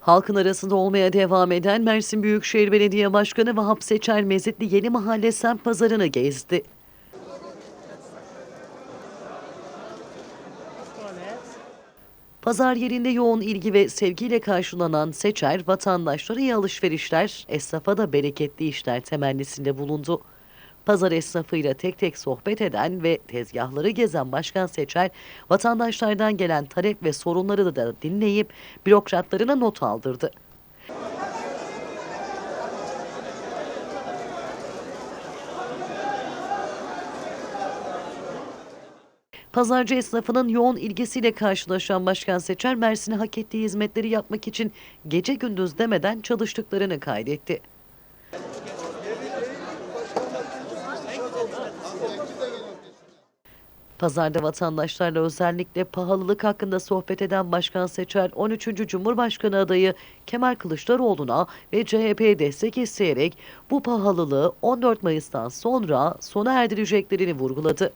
Halkın arasında olmaya devam eden Mersin Büyükşehir Belediye Başkanı Vahap Seçer Mezitli Yeni Mahalle Semt Pazarı'nı gezdi. Pazar yerinde yoğun ilgi ve sevgiyle karşılanan Seçer, vatandaşlara iyi alışverişler, esnafa da bereketli işler temennisinde bulundu. Pazar esnafıyla tek tek sohbet eden ve tezgahları gezen Başkan Seçer, vatandaşlardan gelen talep ve sorunları da dinleyip bürokratlarına not aldırdı. Pazarcı esnafının yoğun ilgisiyle karşılaşan Başkan Seçer, Mersin'e hak ettiği hizmetleri yapmak için gece gündüz demeden çalıştıklarını kaydetti. Pazarda vatandaşlarla özellikle pahalılık hakkında sohbet eden Başkan Seçer, 13. Cumhurbaşkanı adayı Kemal Kılıçdaroğlu'na ve CHP'ye destek isteyerek bu pahalılığı 14 Mayıs'tan sonra sona erdireceklerini vurguladı.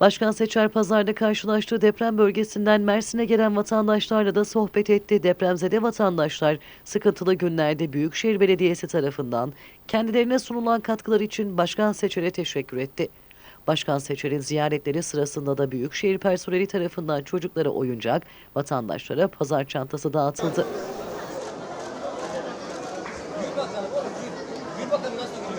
Başkan Seçer pazarda karşılaştığı deprem bölgesinden Mersin'e gelen vatandaşlarla da sohbet etti. Depremzede vatandaşlar sıkıntılı günlerde Büyükşehir Belediyesi tarafından kendilerine sunulan katkılar için Başkan Seçer'e teşekkür etti. Başkan Seçer'in ziyaretleri sırasında da Büyükşehir personeli tarafından çocuklara oyuncak, vatandaşlara pazar çantası dağıtıldı. Gül bakalım. Gül bakalım nasıl